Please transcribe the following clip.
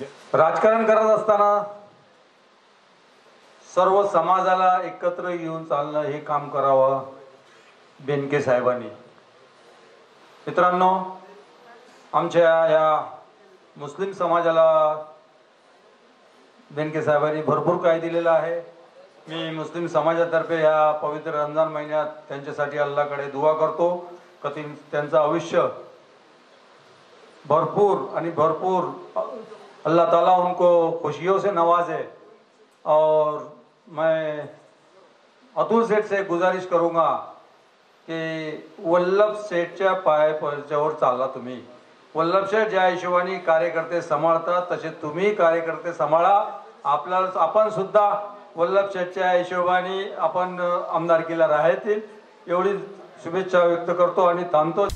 राजकारण करत असताना सर्व समाजाला एकत्र येऊन चालणं हे काम करावं बेनके साहेबांनी. मित्रांनो आमच्या या मुस्लिम समाजाला बेनके साहेबांनी भरपूर काय दिलेलं आहे. मी मुस्लिम समाजातर्फे या पवित्र रमजान महिन्यात त्यांच्यासाठी अल्लाकडे दुवा करतो. का ती त्यांचं आयुष्य भरपूर आणि भरपूर अल्लाह ताला उनको खुशियों से नवाजे और मैं अतुल सेठ से गुजारिश करूंगा की वल्लभ सेठच्या पायाच्यावर चालला तुम्ही। वल्लभ शेठ ज्या हिशोबाने कार्यकर्ते सांभाळतात तसे तुम्ही कार्यकर्ते सांभाळा आपल्याला आपण सुद्धा वल्लभ शेठच्या हिशोबाने आपण आमदारकीला राहतील। एवढी शुभेच्छा व्यक्त करतो आणि थांबतो।